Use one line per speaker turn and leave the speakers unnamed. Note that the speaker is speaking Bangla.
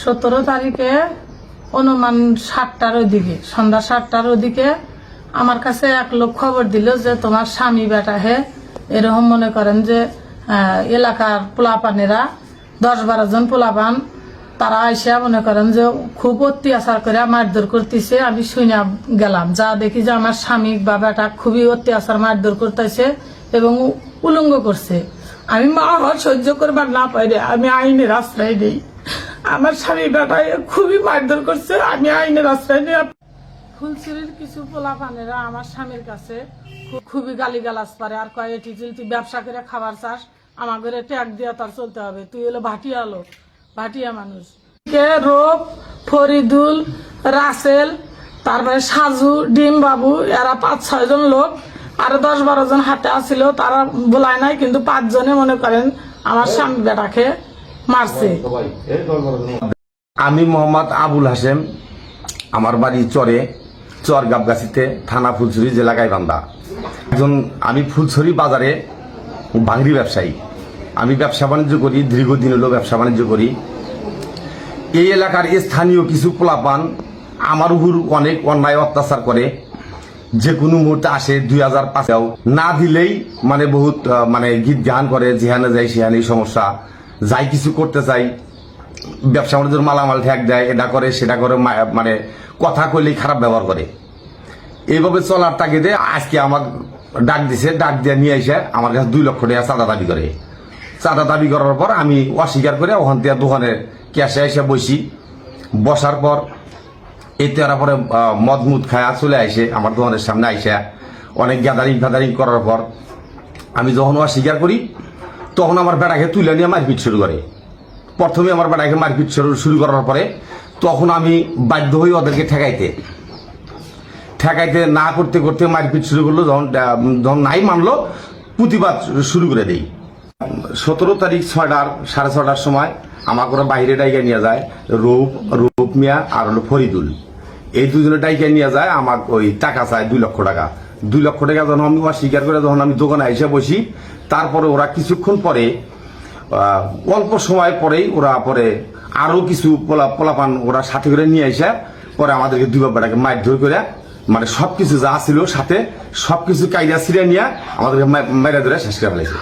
সতেরো তারিখে অনুমান সাতটার ওদিকে, সন্ধ্যা সাতটার ওদিকে আমার কাছে এক লোক খবর দিল যে তোমার স্বামী বেটা হে, এরকম মনে করেন যে এলাকার পোলাপানেরা, দশ বারো জন পোলাপান, তারা আইসা মনে করেন যে খুব অত্যাচার করে মারধর করতেছে। আমি শুনে গেলাম, যা দেখি যে আমার স্বামী বা বেটা খুবই অত্যাচার মারধর করতেছে এবং উলঙ্গ করছে। আমি মা হওয়ার সহ্য করবার না পাইরে আমি আইনের আশ্রয় দিই আমার স্বামী বেটায় খুবই মারধর করছে। আমি আইনের আশ্রয় নিয়ে ফুলচুরির কিছু পোলা পানেরা আমার স্বামীর কাছে খুবই গালি গালাজ পারে আর কয়, এটি তুই ব্যবসা করে খাবার চাস আমার ঘরে ট্যাগ দিয়ে তার চলতে হবে। তুই হলো ভাটিয়া লোক ভাটিয়া মানুষ। রূপ, ফরিদুল, রাসেল, তারপরে সাজু, ডিম বাবু, এরা পাঁচ, ছয় জন লোক। আর দশ, বারো জন হাতে আসছিল তারা বলায় নাই, কিন্তু পাঁচজনে মনে করেন আমার স্বামী বেটাকে মারছে।
আমি মোহাম্মদ আবুল হাসেম আমার বাড়ি চরে, চর গাবগাছিতে, থানা ফুলছড়ি, জেলা গাইবান্ধা। একজন, আমি ফুলছড়ি বাজারে ভাঙড়ি ব্যবসায়ী। আমি ব্যবসা বাণিজ্য করি, দীর্ঘদিন হলো ব্যবসা বাণিজ্য করি। এই এলাকার স্থানীয় কিছু পোলাপান আমার উপর অনেক অন্যায় অত্যাচার করে। যে কোনো মুহূর্তে আসে দুই হাজার পাঁচেও না দিলেই মানে বহুত মানে গীত গান করে, যেখানে যাই সেখানে সমস্যা। যাই কিছু করতে চাই, ব্যবসা বাণিজ্যের মালামাল ঠেক দেয়, এটা করে, সেটা করে মানে কথা কইলেই খারাপ ব্যবহার করে। এইভাবে চলার তাগিদে আজকে আমার ডাক দিছে, ডাক দিয়ে নিয়ে এসে আমার কাছে দুই লক্ষ টাকা চাঁদা দাবি করে। চাঁদা দাবি করার পর আমি অস্বীকার করে ওখান থেকে দোকানে ক্যাশে এসে বসি। বসার পর এতে ওরা পরে মদ মুদ খায়া চলে আসে আমার দোকানের সামনে আইসা। অনেক গ্যাদারিং ফ্যাদারিং করার পর আমি যখন অস্বীকার করি তখন আমার বেড়াকে তুলে নিয়ে মারপিট শুরু করে। প্রথমে আমার বেড়াকে মারপিট শুরু করার পরে তখন আমি বাধ্য হই ওদেরকে ঠেকাইতে। ঠেকাইতে না করতে করতে মারপিট শুরু করল, যখন যখন নাই মানলো, প্রতিবাদ শুরু করে দেই। সতেরো তারিখ ছয়টার, সাড়ে ছটার সময় আমাকে ওরা বাইরে ডাইকে নিয়ে যায় রূপ রূপ মিয়া আর হলো ফরিদুল। এই দুজনে ডাইকে নিয়ে যায় আমার ওই টাকা চায় দুই লক্ষ টাকা। দুই লক্ষ টাকা যখন আমি স্বীকার করে যখন আমি দোকানে এসে বসি, তারপরে ওরা কিছুক্ষণ পরে অল্প সময় পরেই ওরা পরে আরও কিছু পোলা, পোলাপান ওরা সাথে করে নিয়ে এসে পরে আমাদেরকে দুই বাবাটাকে মারধর করে মানে সব কিছু যা ছিল সাথে সব কিছু কাইদা ছিঁড়ে নিয়ে আমাদেরকে মেরে ধরে শেষ করে ফেলেছে